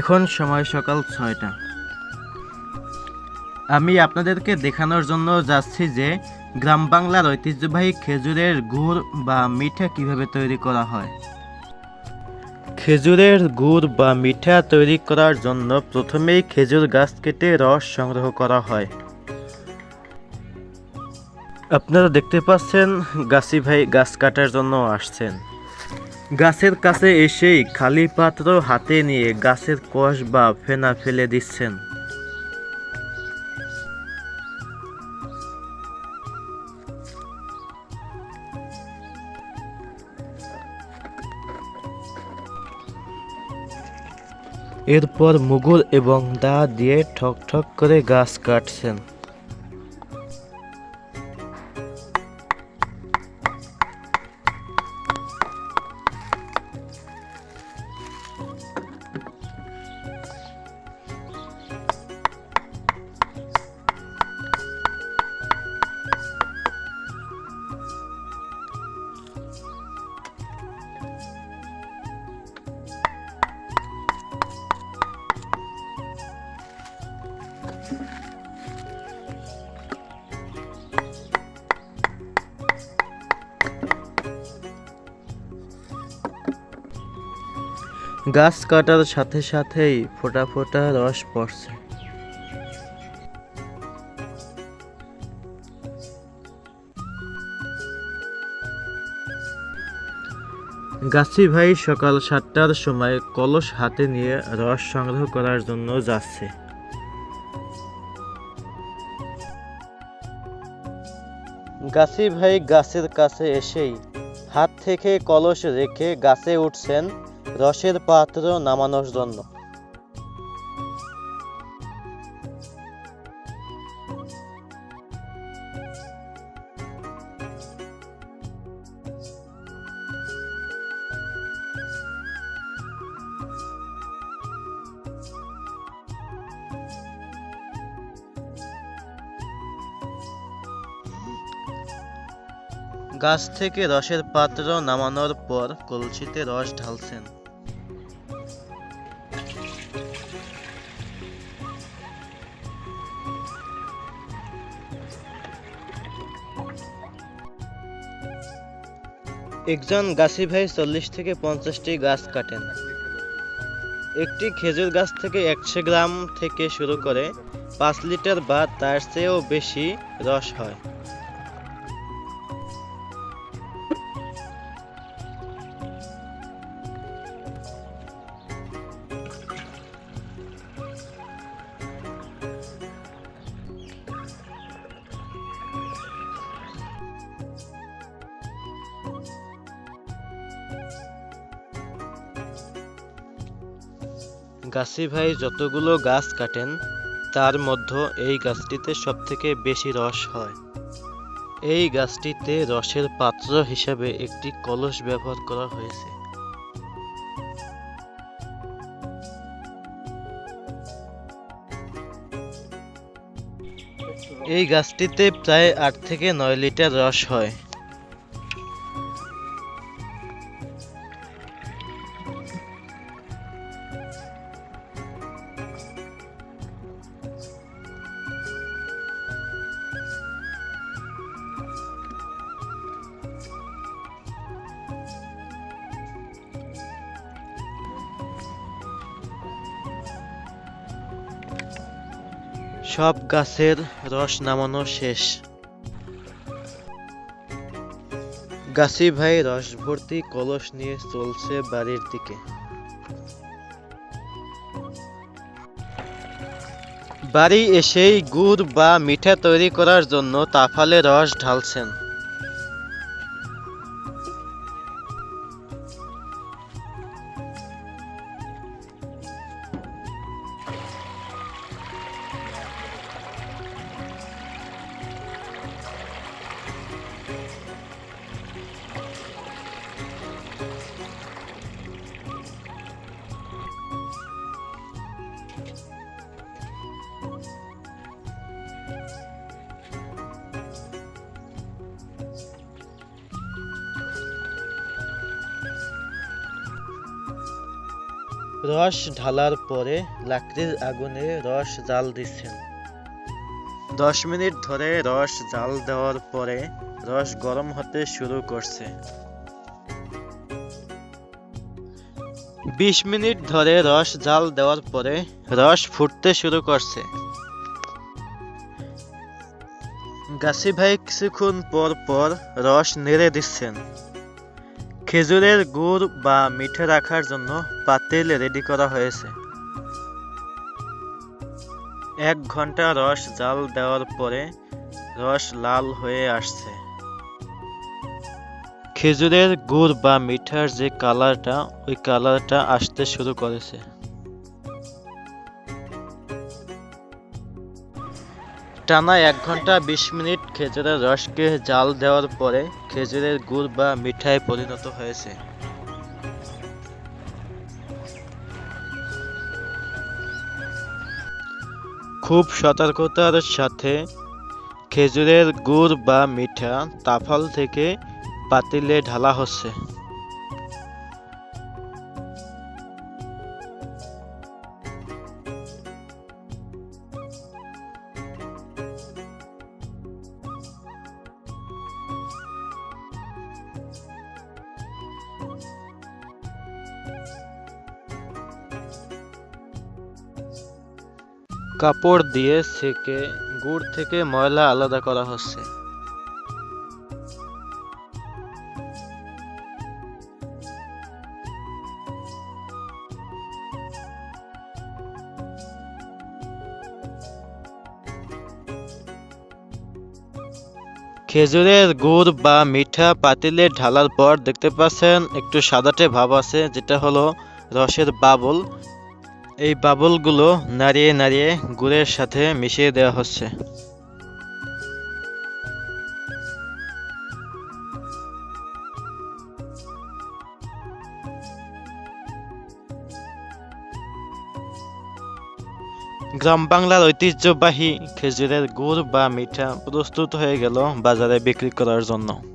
এখন সময় সকাল ছয়টা। আমি আপনাদেরকে দেখানোর জন্য যাচ্ছি যে গ্রাম বাংলার ঐতিহ্যবাহী খেজুরের গুড় বা মিঠা কীভাবে তৈরি করা হয়। খেজুরের গুড় বা মিঠা তৈরি করার জন্য প্রথমেই খেজুর গাছ কেটে রস সংগ্রহ করা হয়। আপনারা দেখতে পাচ্ছেন, গাছি ভাই গাছ কাটার জন্য আসছেন। গাছের কাছে এসেই খালি পাত্র হাতে নিয়ে গাছের কষ বা ফেনা ফেলে দিচ্ছেন। এরপর মুগুর এবং দা দিয়ে ঠক ঠক করে গাছ কাটছেন। গাছ কাটার সাথে সাথেই ফোটা ফোঁটা রস পড়ছে। গাছি ভাই সকাল সাতটার সময় কলস হাতে নিয়ে রস সংগ্রহ করার জন্য যাচ্ছে। গাছি ভাই গাছের কাছে এসেই হাত থেকে কলস রেখে গাছে উঠছেন রসের পাত্র নামানোর জন্য। গাছ থেকে রসের পাত্র নামানোর পর কলসিতে রস ঢালছেন। একজন গাছি ভাই চল্লিশ থেকে পঞ্চাশটি গাছ কাটেন। একটি খেজুর গাছ থেকে একশো গ্রাম থেকে শুরু করে পাঁচ লিটার বা তার চেয়েও বেশি রস হয়। গাছি ভাই যতগুলো গাছ কাটেন, তার মধ্যে এই গাছটিতে সবথেকে বেশি রস হয়। এই গাছটিতে রসের পাত্র হিসাবে একটি কলস ব্যবহার করা হয়েছে। এই গাছটিতে প্রায় আট থেকে নয় লিটার রস হয়। সব গাছের রস নামানো শেষ। গাছি ভাই রস ভর্তি কলস নিয়ে চলছে বাড়ির দিকে। বাড়ি এসেই গুড় বা মিঠা তৈরি করার জন্য তাফালে রস ঢালছেন। রস ঢালার পরে লাকড়ির আগুনে রস জাল দিচ্ছেন। দশ মিনিট ধরে রস জাল দেওয়ার পরে রস গরম হতে শুরু করছে। বিশ মিনিট ধরে রস জাল দেওয়ার পরে রস ফুটতে শুরু করছে। গাছি ভাই কিছুক্ষণ পর পর রস নেড়ে দিচ্ছেন। খেজুরের গুড় বা মিঠে রাখার জন্য পাতিল রেডি করা হয়েছে। এক ঘণ্টা রস জাল দেওয়ার পরে রস লাল হয়ে আসছে। খেজুরের গুড় বা মিঠার যে কালারটা, ওই কালারটা আসতে শুরু করেছে। টানা এক ঘণ্টা বিশ মিনিট খেজুরের রসকে জাল দেওয়ার পরে খেজুরের গুড় বা মিঠায় পরিণত হয়েছে। খুব সতর্কতার সাথে খেজুরের গুড় বা মিঠা তাফল থেকে পাতিলে ঢালা হচ্ছে। কাপড় দিয়ে সেকে, গুড় থেকে ময়লা আলাদা করা হচ্ছে। খেজুরের গুড় বা মিঠা পাতিলে ঢালার পর দেখতে পাচ্ছেন একটু সাদাটে ভাব আছে, যেটা হলো রসের বাবল। এই বাবলগুলো নাড়িয়ে নাড়িয়ে গুড়ের সাথে মিশিয়ে দেওয়া হচ্ছে। গ্রাম বাংলার ঐতিহ্যবাহী খেজুরের গুড় বা মিঠা প্রস্তুত হয়ে গেল বাজারে বিক্রি করার জন্য।